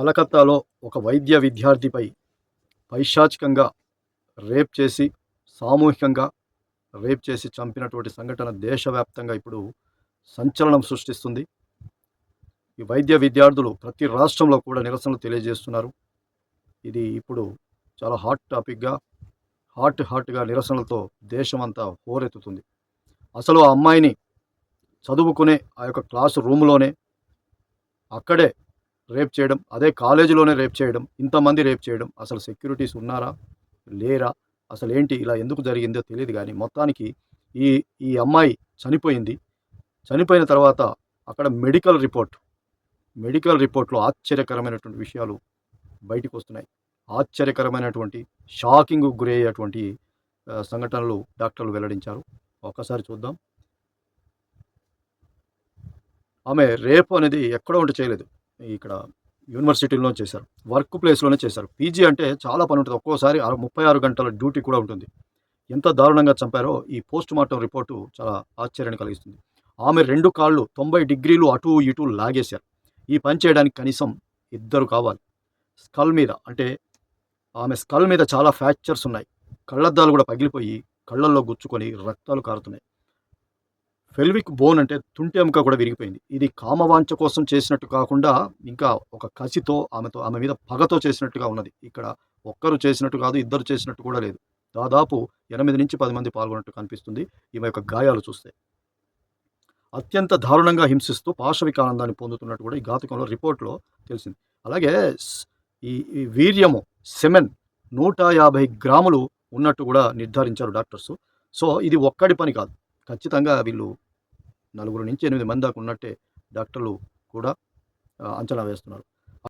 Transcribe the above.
కలకత్తాలో ఒక వైద్య విద్యార్థిపై పైశాచికంగా రేప్ చేసి సామూహికంగా రేప్ చేసి చంపినటువంటి సంఘటన దేశవ్యాప్తంగా ఇప్పుడు సంచలనం సృష్టిస్తుంది. ఈ వైద్య విద్యార్థులు ప్రతి రాష్ట్రంలో కూడా నిరసనలు తెలియజేస్తున్నారు. ఇది ఇప్పుడు చాలా హాట్ టాపిక్గా హాట్ హాట్గా నిరసనలతో దేశమంతా హోరెత్తుతుంది. అసలు ఆ అమ్మాయిని చదువుకునే ఆ యొక్క క్లాసు రూమ్లోనే అక్కడే రేప్ చేయడం అదే కాలేజీలోనే రేప్ చేయడం ఇంతమంది రేప్ చేయడం అసలు సెక్యూరిటీస్ ఉన్నారా? లేరా? అసలు ఏంటి ఇలా ఎందుకు జరిగిందో తెలియదు కానీ మొత్తానికి ఈ ఈ అమ్మాయి చనిపోయింది. చనిపోయిన తర్వాత అక్కడ మెడికల్ రిపోర్ట్ మెడికల్ రిపోర్ట్లో ఆశ్చర్యకరమైనటువంటి విషయాలు బయటకు వస్తున్నాయి ఆశ్చర్యకరమైనటువంటి షాకింగ్ గురయ్యేటువంటి సంఘటనలు డాక్టర్లు వెల్లడించారు. ఒక్కసారి చూద్దాం. ఆమె రేపు అనేది ఎక్కడో ఉంటే చేయలేదు. ఇక్కడ యూనివర్సిటీలో చేశారు. వర్క్ ప్లేస్లోనే చేశారు. పీజీ అంటే చాలా పని ఉంటుంది. ఒక్కోసారి ఆరు- ముప్పై ఆరు గంటల డ్యూటీ కూడా ఉంటుంది. ఎంత దారుణంగా చంపారో ఈ పోస్ట్ మార్టం రిపోర్టు చాలా ఆశ్చర్యాన్ని కలిగిస్తుంది. ఆమె రెండు కాళ్ళు తొంభై డిగ్రీలు అటు ఇటు లాగేశారు. ఈ పని చేయడానికి కనీసం ఇద్దరు కావాలి. స్కల్ మీద అంటే ఆమె స్కల్ మీద చాలా ఫ్రాక్చర్స్ ఉన్నాయి. కళ్ళద్దాలు కూడా పగిలిపోయి కళ్ళల్లో గుచ్చుకొని రక్తాలు కారుతున్నాయి. ఫెల్విక్ బోన్ అంటే తుంటి ఎముక కూడా విరిగిపోయింది. ఇది కామవాంఛ కోసం చేసినట్టు కాకుండా ఇంకా ఒక కసితో ఆమెతో ఆమె మీద పగతో చేసినట్టుగా ఉన్నది. ఇక్కడ ఒక్కరు చేసినట్టు కాదు ఇద్దరు చేసినట్టు కూడా లేదు. దాదాపు ఎనిమిది నుంచి పది మంది పాల్గొన్నట్టు కనిపిస్తుంది ఈమె యొక్క గాయాలు చూస్తే. అత్యంత దారుణంగా హింసిస్తూ పాశవికానందాన్ని పొందుతున్నట్టు కూడా ఈ ఘాతకంలో రిపోర్ట్లో తెలిసింది. అలాగే ఈ ఈ వీర్యము సెమెన్ నూట యాభై గ్రాములు ఉన్నట్టు కూడా నిర్ధారించారు డాక్టర్స్. సో ఇది ఒక్కడి పని కాదు. ఖచ్చితంగా వీళ్ళు నలుగురు నుంచి ఎనిమిది మంది దాకా ఉన్నట్టే డాక్టర్లు కూడా అంచనా వేస్తున్నారు.